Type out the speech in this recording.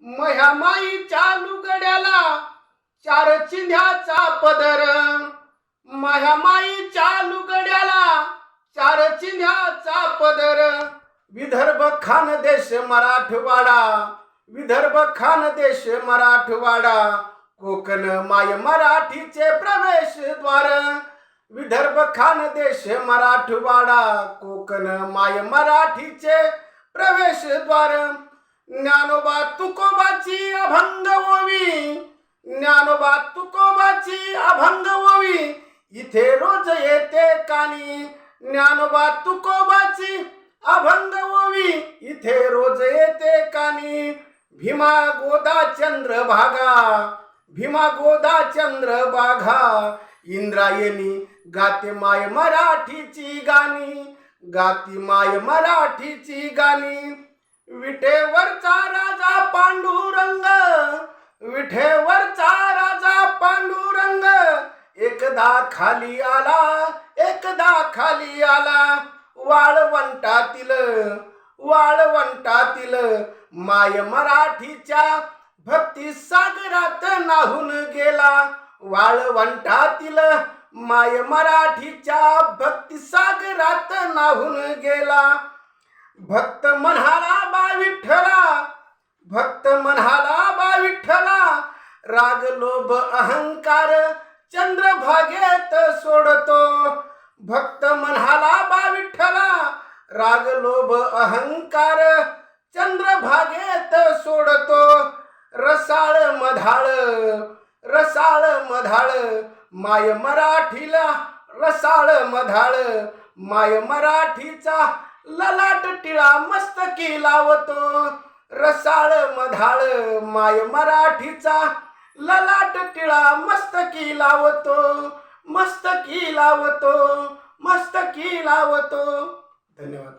मह्या माईच्या लुगड्याला चार चिंध्याचा पदर. माझ्या माईच्या लुगड्याला चार चिन्ह्याचा पदर. विदर्भ खानदेश मराठवाडा. विदर्भ खानदेश मराठवाडा. कोकण माय मराठीचे प्रवेशद्वार विदर्भ खानदेश मराठवाडा. कोकण माय मराठीचे प्रवेशद्वार ज्ञानोबा तुकोबाची अभंग ओवी ज्ञानोबा तुकोबाची अभंग ओवी इथे रोज येते कानी. ज्ञानोबा तुकोबाची अभंग ओवी इथे रोज येते कानी. भीमा गोदा चंद्रभागा भीमा गोदा बाघा इंद्रायणी गाते माय मराठीची गाणी. गाती माय मराठीची गाणी. विठेवरचा राजा पांडुरंग विठेवरचा राजा पांडुरंग. एकदा खाली आला एकदा खाली आला वाळवंटातील वाळवंटातील माय मराठीच्या भक्ती सागरात नाहून गेला. वाळवंटातील माय मराठीच्या भक्ती सागरात नाहून गेला. भक्त म्हणाला बा विठ्ठला भक्त म्हणाला बा विठ्ठला राग लोभ अहंकार चंद्रभागेत सोडतो. भक्त म्हणाला बा विठ्ठला राग लोभ अहंकार चंद्रभागेत सोडतो. रसाळ मधाळ रसाळ मधाळ माय मराठीला रसाळ मधाळ माय मराठीचा ललाट टिळा मस्तकी लावतो रसाळ मधाळ माय मराठीचा ललाट टिळा मस्तकी लावतो मस्तकी लावतो मस्तकी लावतो धन्यवाद.